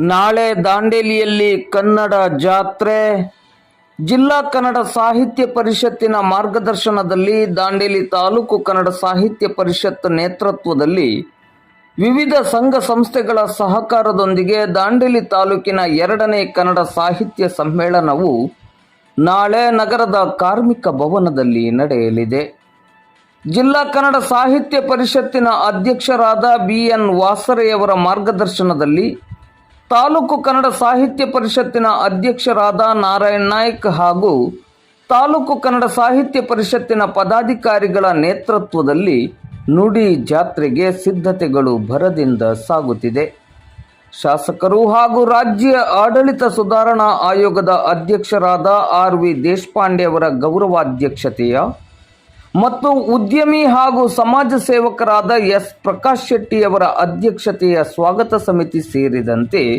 ನಾಳೆ ದಾಂಡೇಲಿಯಲ್ಲಿ ಕನ್ನಡ ಜಾತ್ರೆ. ಜಿಲ್ಲಾ ಕನ್ನಡ ಸಾಹಿತ್ಯ ಪರಿಷತ್ತಿನ ಮಾರ್ಗದರ್ಶನದಲ್ಲಿ ದಾಂಡೇಲಿ ತಾಲೂಕು ಕನ್ನಡ ಸಾಹಿತ್ಯ ಪರಿಷತ್ ನೇತೃತ್ವದಲ್ಲಿ ವಿವಿಧ ಸಂಘ ಸಂಸ್ಥೆಗಳ ಸಹಕಾರದೊಂದಿಗೆ ದಾಂಡೇಲಿ ತಾಲೂಕಿನ ಎರಡನೇ ಕನ್ನಡ ಸಾಹಿತ್ಯ ಸಮ್ಮೇಳನವು ನಾಳೆ ನಗರದ ಕಾರ್ಮಿಕ ಭವನದಲ್ಲಿ ನಡೆಯಲಿದೆ. ಜಿಲ್ಲಾ ಕನ್ನಡ ಸಾಹಿತ್ಯ ಪರಿಷತ್ತಿನ ಅಧ್ಯಕ್ಷರಾದ ಬಿ ಎನ್ ವಾಸರೆಯವರ ಮಾರ್ಗದರ್ಶನದಲ್ಲಿ ತಾಲೂಕು ಕನ್ನಡ ಸಾಹಿತ್ಯ ಪರಿಷತ್ತಿನ ಅಧ್ಯಕ್ಷರಾದ ನಾರಾಯಣ್ ನಾಯ್ಕ್ ಹಾಗೂ ತಾಲೂಕು ಕನ್ನಡ ಸಾಹಿತ್ಯ ಪರಿಷತ್ತಿನ ಪದಾಧಿಕಾರಿಗಳ ನೇತೃತ್ವದಲ್ಲಿ ನುಡಿ ಜಾತ್ರೆಗೆ ಸಿದ್ಧತೆಗಳು ಭರದಿಂದ ಸಾಗುತ್ತಿದೆ. ಶಾಸಕರು ಹಾಗೂ ರಾಜ್ಯ ಆಡಳಿತ ಸುಧಾರಣಾ ಆಯೋಗದ ಅಧ್ಯಕ್ಷರಾದ ಆರ್ ವಿ ದೇಶಪಾಂಡೆ ಅವರ ಗೌರವಾಧ್ಯಕ್ಷತೆಯ ಮತ್ತು ಉದ್ಯಮಿ ಹಾಗೂ ಸಮಾಜ ಸೇವಕರಾದ ಎಸ್. ಪ್ರಕಾಶ್ ಶೆಟ್ಟಿಯವರ ಅಧ್ಯಕ್ಷತೆಯ ಸ್ವಾಗತ ಸಮಿತಿ ಸೇರಿದಂತೆ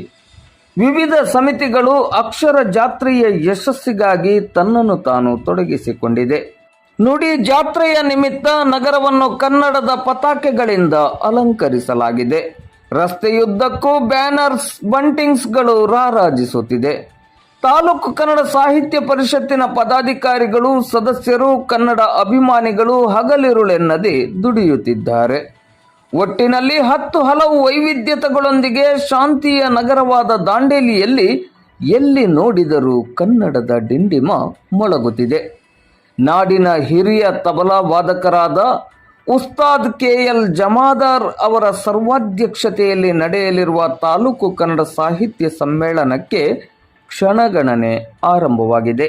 ವಿವಿಧ ಸಮಿತಿಗಳು ಅಕ್ಷರ ಜಾತ್ರೆಯ ಯಶಸ್ಸಿಗಾಗಿ ತನ್ನನ್ನು ತಾನು ತೊಡಗಿಸಿಕೊಂಡಿದೆ. ನುಡಿ ಜಾತ್ರೆಯ ನಿಮಿತ್ತ ನಗರವನ್ನು ಕನ್ನಡದ ಪತಾಕೆಗಳಿಂದ ಅಲಂಕರಿಸಲಾಗಿದೆ. ರಸ್ತೆಯುದ್ದಕ್ಕೂ ಬ್ಯಾನರ್ಸ್, ಬಂಟಿಂಗ್ಸ್ಗಳು ರಾರಾಜಿಸುತ್ತಿದೆ. ತಾಲೂಕು ಕನ್ನಡ ಸಾಹಿತ್ಯ ಪರಿಷತ್ತಿನ ಪದಾಧಿಕಾರಿಗಳು, ಸದಸ್ಯರು, ಕನ್ನಡ ಅಭಿಮಾನಿಗಳು ಹಗಲಿರುಳೆನ್ನದೆ ದುಡಿಯುತ್ತಿದ್ದಾರೆ. ಒಟ್ಟಿನಲ್ಲಿ ಹತ್ತು ಹಲವು ವೈವಿಧ್ಯತೆಗಳೊಂದಿಗೆ ಶಾಂತಿಯ ನಗರವಾದ ದಾಂಡೇಲಿಯಲ್ಲಿ ಎಲ್ಲಿ ನೋಡಿದರೂ ಕನ್ನಡದ ಡಿಂಡಿಮ ಮೊಳಗುತ್ತಿದೆ. ನಾಡಿನ ಹಿರಿಯ ತಬಲಾ ವಾದಕರಾದ ಉಸ್ತಾದ್ ಕೆ ಎಲ್ ಜಮಾದಾರ್ ಅವರ ಸರ್ವಾಧ್ಯಕ್ಷತೆಯಲ್ಲಿ ನಡೆಯಲಿರುವ ತಾಲೂಕು ಕನ್ನಡ ಸಾಹಿತ್ಯ ಸಮ್ಮೇಳನಕ್ಕೆ ಕ್ಷಣಗಣನೆ ಆರಂಭವಾಗಿದೆ.